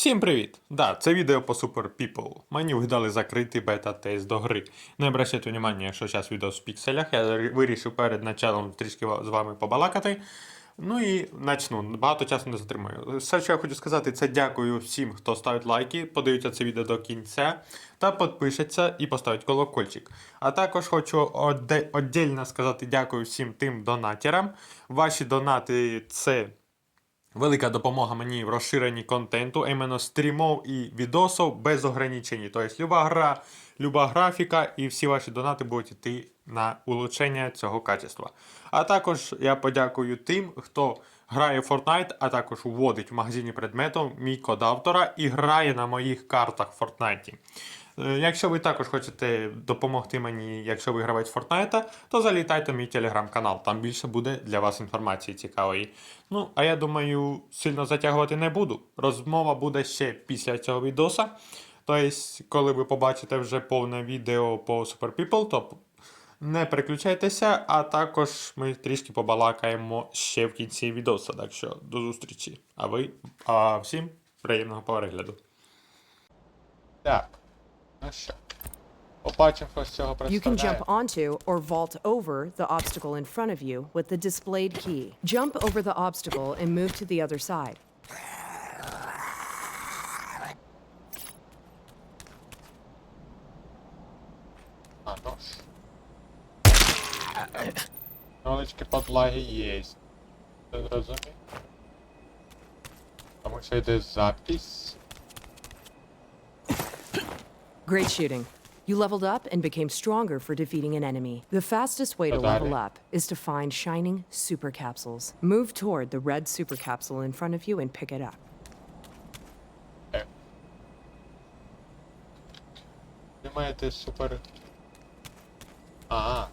Всім привіт! Да, це відео по Super People. Мені видали закритий бета-тест до гри. Не обращайте увагу, якщо зараз відео в пікселях. Я вирішив перед началом трішки з вами побалакати. Ну і начну. Багато часу не затримую. Все, що я хочу сказати, це дякую всім, хто ставить лайки, подивиться це відео до кінця та підпишеться і поставить колокольчик. А також хочу віддільно сказати дякую всім тим донатерам. Ваші донати це Велика допомога мені в розширенні контенту, іменно стрімов і відосів без ограничень. Тобто люба гра, люба графіка і всі ваші донати будуть йти на улучшення цього качества. А також я подякую тим, хто грає в Fortnite, а також вводить в магазині предметів мій код автора і грає на моїх картах в Fortnite. Е, Якщо ви також хочете допомогти мені, якщо ви гравець Fortnite, то залітайте в мій телеграм-канал. Там більше буде для вас інформації цікавої. Ну, а я думаю, сильно затягувати не буду. Розмова буде ще після цього відоса. Тобто, коли ви побачите вже повне відео по Super People, то не переключайтеся, а також ми трішки побалакаємо ще в кінці відоса. Так що до зустрічі. А ви, а всім приємного перегляду. Так. Ну що? Побачимо, що з цього You can представляє. jump onto or vault over the obstacle in front of you with the displayed key. Jump over the obstacle and move to the other side. А, ну ж. Невеличкі подлаги є. Це зрозумів. Тому що йде запись. Great shooting. You leveled up and became stronger for defeating an enemy. The fastest way to Подалі. level up is to find shining super capsules. Move toward the red super capsule in front of you and pick it up. Е. Ви маєте супер. А,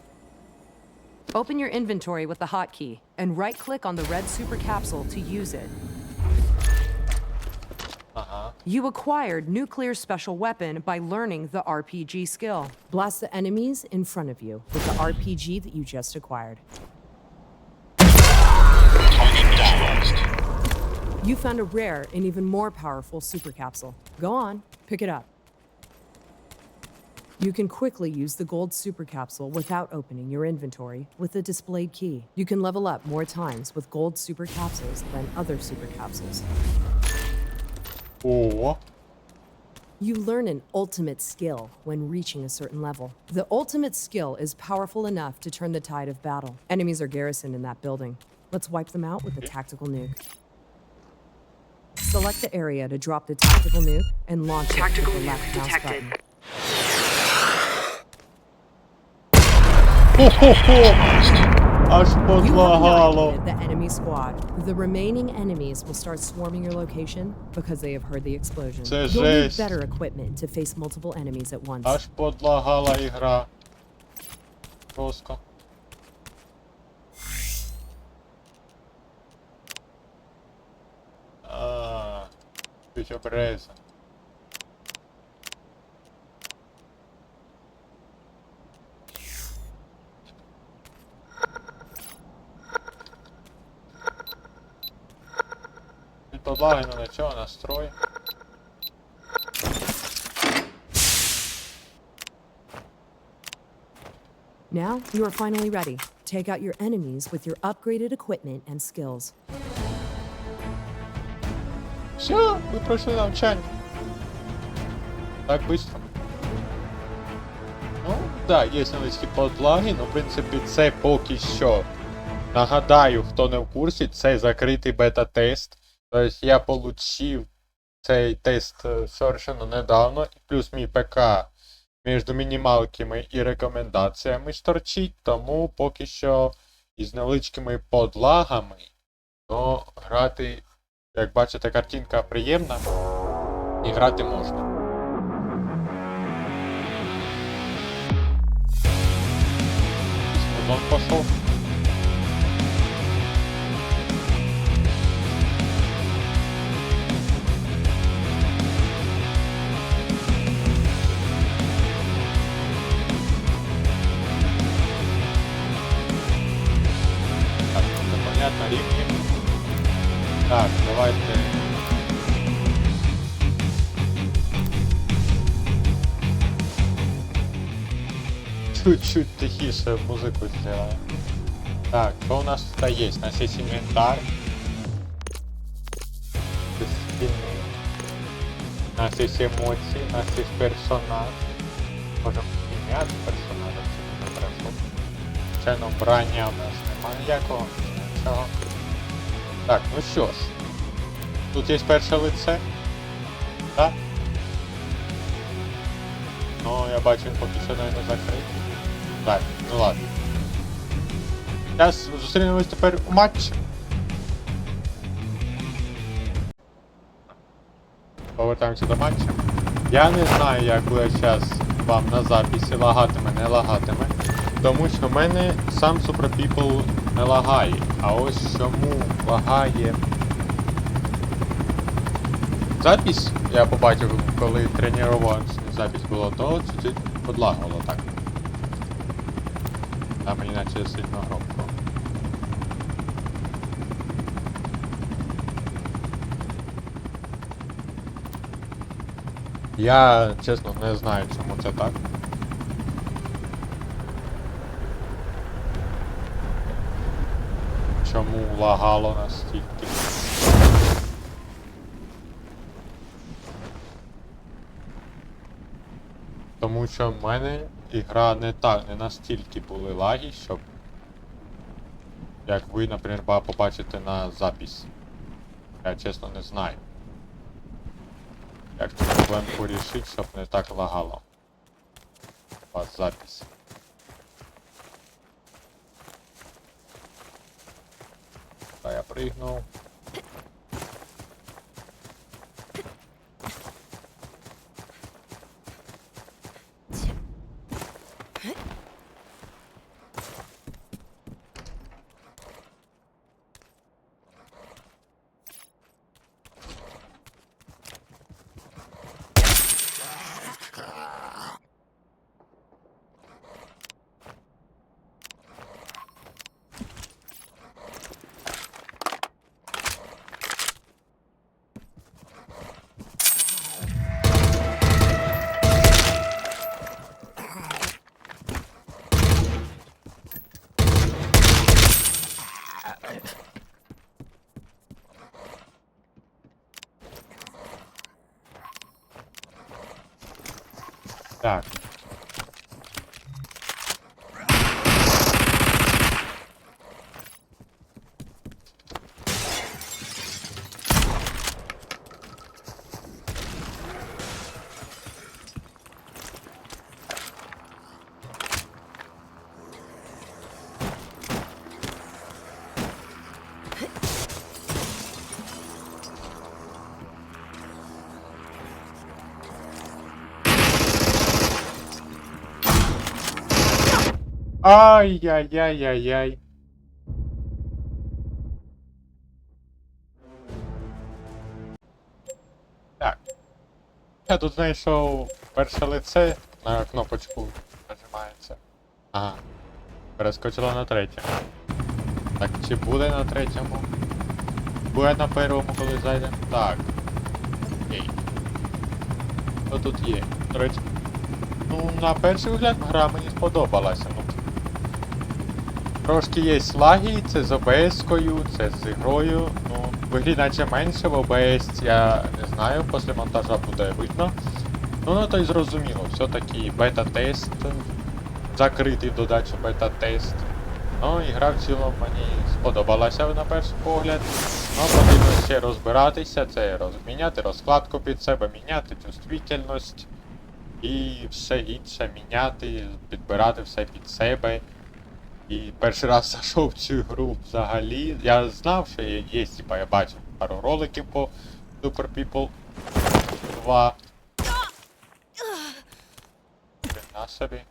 Open your inventory with the hotkey and right click on the red super capsule to use it. You acquired Nuclear Special Weapon by learning the RPG skill. Blast the enemies in front of you with the RPG that you just acquired. You found a rare and even more powerful super capsule. Go on, pick it up. You can quickly use the gold super capsule without opening your inventory with the displayed key. You can level up more times with gold super capsules than other super capsules. You learn an ultimate skill when reaching a certain level. The ultimate skill is powerful enough to turn the tide of battle. Enemies are garrisoned in that building. Let's wipe them out with a tactical nuke. Select the area to drop the tactical nuke and launch tactical it with the left nuke mouse detected. button. Aż You have the enemy squad. The remaining enemies will start swarming your location because they have heard the explosion. You'll need better equipment to face multiple enemies at once. Aż podlagała i gra. Подлаги ну нічого, настрой. Now you are finally ready. Take out your enemies with your upgraded equipment and skills. Все, ви пройшли навчання. Так быстро. Ну, да, є невеличкі подлаги, але в принципі це поки що. Нагадаю, хто не в курсі, це закритий бета-тест. Тобто я получив цей тест е, совершенно недавно, і плюс мій ПК між мінімалками і рекомендаціями сторчить, тому поки що із невеличкими подлагами, то грати як бачите, картинка приємна і грати можна. Сезон пошов. на рівні. Так, давайте. Чуть-чуть тихіше музыку сделаем. Так, что у нас тут есть? У нас есть инвентарь. У нас есть эмоции, у нас есть персонаж. Можем менять персонажа, все хорошо. Звичайно, брання у нас немає ніякого. Нічого. Так, ну що ж. Тут є перше лице. Так? Ну, я бачу, поки що не закритий. Так, ну ладно. Зараз зустрінемось тепер у матчі. Повертаємося до матчу. Я не знаю, як буде зараз вам на записі лагатиме, не лагатиме. Тому що в мене сам Super People не лагає. А ось чому лагає. Запись я побачив, коли тренувався, запись було, то чуть-чуть подлагало так. Там наче сильно громко. Я чесно не знаю, чому це так. Чому лагало настільки? Тому що в мене ігра не так, не настільки були лаги, щоб. Як ви, наприклад, побачите на запис. Я чесно не знаю. Як цю проблемку рішити, щоб не так лагало. У вас запись. Так. Ай-яй-яй-яй-яй. Так. Я тут знайшов перше лице на кнопочку нажимається. Ага. Перескочила на третє. Так, чи буде на третьому? Буде на першому, коли зайде? Так. Окей. Що тут є? До. Ну, на перший вигляд гра мені сподобалася. Ну, Трошки є лаги, це з ОБС-кою, це з ігрою. Ну, в ігрі наче менше, в ОБС я не знаю, після монтажа буде видно. Ну, ну то й зрозуміло, все-таки бета-тест, закритий в додачу бета-тест. Ну, ігра в цілому мені сподобалася на перший погляд. Ну, потрібно ще розбиратися, це розміняти розкладку під себе, міняти чувствительність і все інше міняти, підбирати все під себе. І перший раз зайшов в цю гру взагалі. Я знав, що є, є типа, я бачив пару роликів по Super People 2. Хрена собі.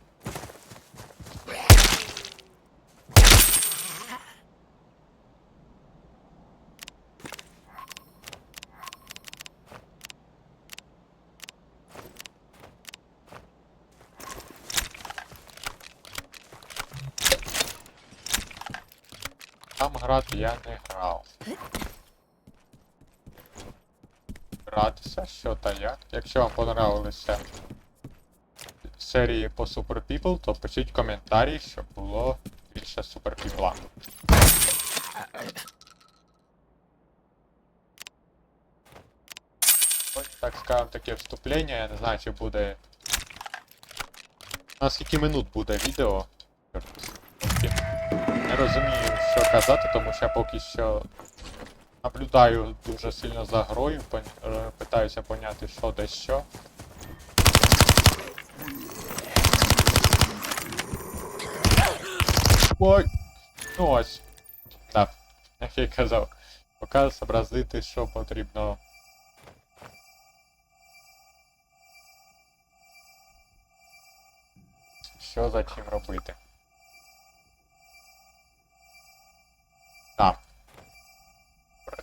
Там грати я не грав. Гратися, що та як. Якщо вам понравилися серії по Super People, то пишіть коментарі, щоб було більше Super People. Ось, так скажемо, таке вступлення, я не знаю, чи буде. На скільки минут буде відео. Не розумію, що казати, тому що я поки що наблюдаю дуже сильно за грою, е, питаюся поняти, що де що. Ой! Ну ось. Так, як я казав. Поки зобразити, що потрібно. Що за чим робити.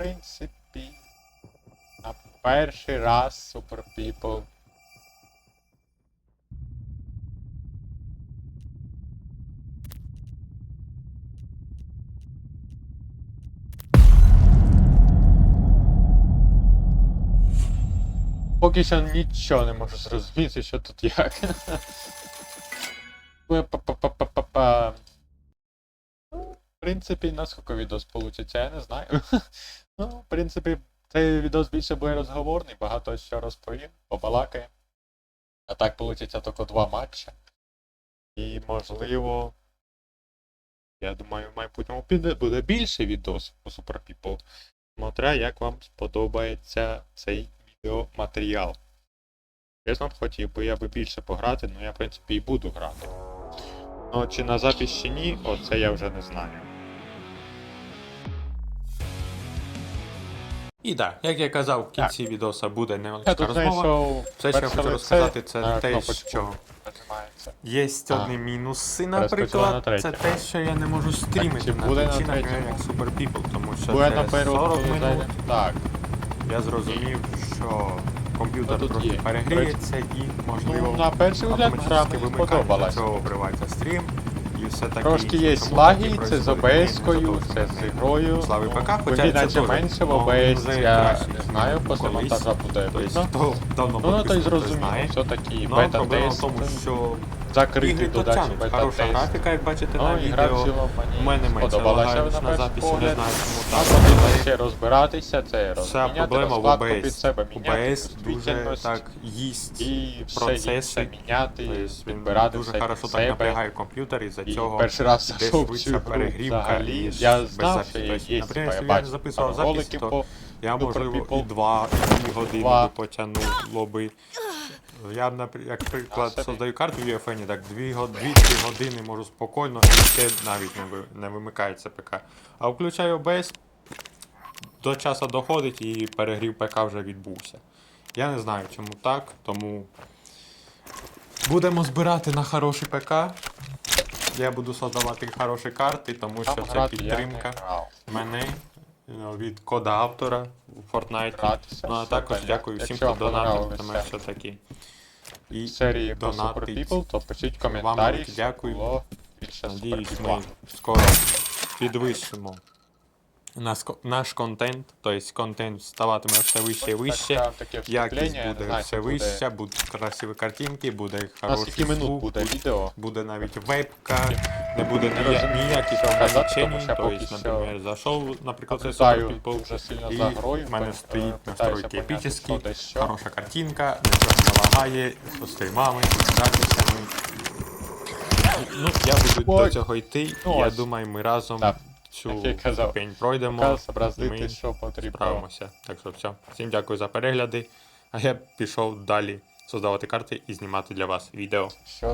Принципі. На перший раз Super People. Поки що нічого не можу зрозуміти, що тут як. В принципі, наскільки відос получиться, я не знаю. Ну, в принципі, цей відос більше буде розговорний, багато що розповім, побалакає. А так получиться тільки два матчі. І можливо. Я думаю, в майбутньому піде буде більше відос по Super People. Смотря, як вам сподобається цей відеоматеріал. Чесно, хотів би я би більше пограти, але я, в принципі, і буду грати. Ну, чи на запис чи ні, оце я вже не знаю. І так, як я казав, в кінці відоса буде невеличка розмова. Все, що я хочу розказати, це на те, що. Є одні мінуси, наприклад, це те, що я не можу стрімити чи на Twitch, наприклад, як Super People, тому що Буде через наперед, 40 минут. Так, я зрозумів, що комп'ютер Ну, трохи перегріється і, можливо, ну на перший автоматично вимикає, цього обривається стрім і все таке. Трошки є лаги, це з ОБС-кою, це з ігрою. Слави ПК, Ну, хоча це теж, менше в ну, ОБС, я не знаю, після монтажа буде видно. давно Ну, то й зрозуміло, все таки Ну, бета проблема в тест, тому, що закритий додачі Хороша графіка, як бачите на Ну, і в відео. У мене менше на на записі, не знаю, чому так. потрібно ще розбиратися, це розміняти, проблема в OBS. під себе міняти, дуже так їсть і процеси. міняти, Тобто підбирати дуже хорошо так напрягає комп'ютер і за цього перший раз зайшов цю перегрівка ніж Я без знав, що є, Наприклад, якщо я не записував записи, то я, можливо, і два-дві години Два. би. Я, напр- як приклад, создаю карту в UFN, так 2-3 години можу спокійно, і ще навіть не, ви- не вимикається ПК. А включаю OBS, до часу доходить і перегрів ПК вже відбувся. Я не знаю, чому так, тому будемо збирати на хороший ПК. Я буду создавати хороші карти, тому що це підтримка мене ну, від кода автора у Fortnite. Гратися, Ну а все також понятно. дякую всім, Якщо хто вам донатив, на що такі. І серії про Super донатить. People, то пишіть Вам коментарі, велике дякую. було більше Надіюсь, ми скоро підвищимо наш, наш контент, тобто контент ставатиме все вище і вище. так, таке Якість вступлення, буде все буде- вища, будуть красиві картинки, буде хороший скільки минут звук, буде відео? буде навіть вебка, не буде розумію, ніяких що ограничень. поки Тобто, що наприклад, зайшов, наприклад, це Наблюдаю Super People, дуже сильно і в мене е, стоїть питаюся настройки поняти, епічні, що де що. хороша картинка, нічого не лагає, з стрімами, з записями. Ну, я буду Ой. до цього йти, Ну, я ось. думаю, ми разом Так, цю як я казав. пройдемо. Ми що потрібно. справимося. Так що все. Всім дякую за перегляди. А я пішов далі создавати карти і знімати для вас відео. Що